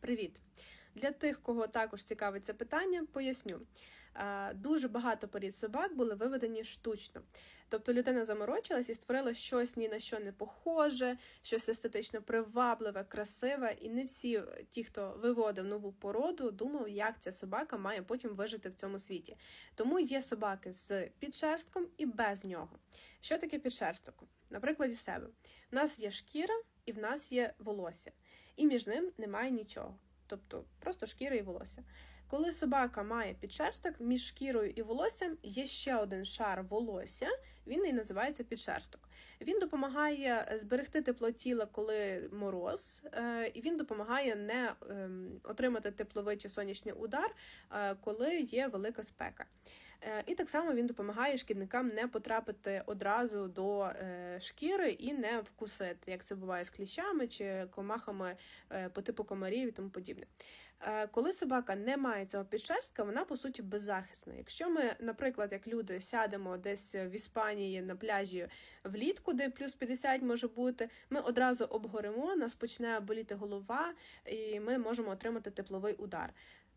Привіт! Для тих, кого також цікавить це питання, поясню. Е, Дуже багато порід собак були виведені штучно. Тобто людина заморочилась і створила щось ні на що не похоже, щось естетично привабливе, красиве, і не всі ті, хто виводив нову породу, думав, як ця собака має потім вижити в цьому світі. Тому є собаки з підшерстком і без нього. Що таке підшерсток? На прикладі себе. У нас є шкіра і в нас є волосся, і між ним немає нічого. Тобто просто шкіра і волосся. Коли собака має підшерсток, між шкірою і волоссям є ще один шар волосся, він і називається підшерсток. Він допомагає зберегти тепло тіла, коли мороз, е, і він допомагає не ем, отримати тепловий чи сонячний удар, е, коли є велика спека. Е, І так само він допомагає шкідникам не потрапити одразу до е, шкіри і не вкусити, як це буває з кліщами чи комахами е, по типу комарів і тому подібне. Е, Коли собака не має цього підшерстка, вона по суті беззахисна. Якщо ми, наприклад, як люди сядемо десь в Іспанії на пляжі влітку, де плюс 50 може бути, ми одразу обгоримо, нас почне боліти голова, і ми можемо отримати тепловий удар.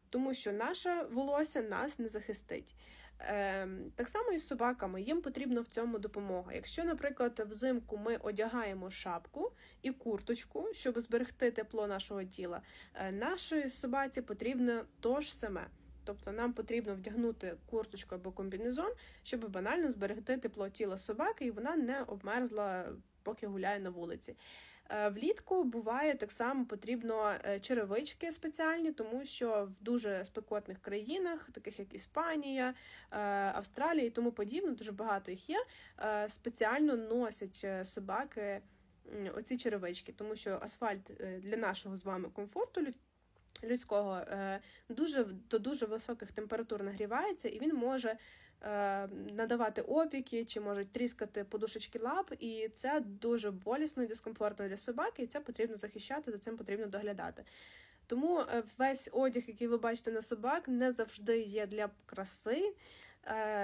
Тому що наше волосся нас не захистить. Ем, так само і з собаками, їм потрібна в цьому допомога. Якщо, наприклад, взимку ми одягаємо шапку і курточку, щоб зберегти тепло нашого тіла, е, нашій собаці потрібно то ж саме. Тобто нам потрібно вдягнути курточку або комбінезон, щоб банально зберегти тепло тіла собаки, і вона не обмерзла, поки гуляє на вулиці. Е, Влітку буває так само потрібно е, черевички спеціальні, тому що в дуже спекотних країнах, таких як Іспанія, е, Австралія і тому подібне, дуже багато їх є. Спеціально носять собаки оці черевички, тому що асфальт для нашого з вами комфорту людського е, дуже до дуже високих температур нагрівається, і він може е, надавати опіки чи можуть тріскати подушечки лап, і це дуже болісно і дискомфортно для собаки, і це потрібно захищати, за цим потрібно доглядати. Тому е, весь одяг, який ви бачите на собак, не завжди є для краси.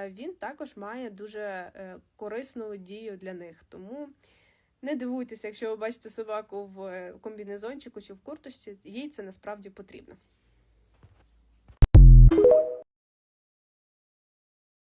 Він також має дуже корисну дію для них. Тому не дивуйтеся, якщо ви бачите собаку в е, комбінезончику чи в курточці, їй це насправді потрібно.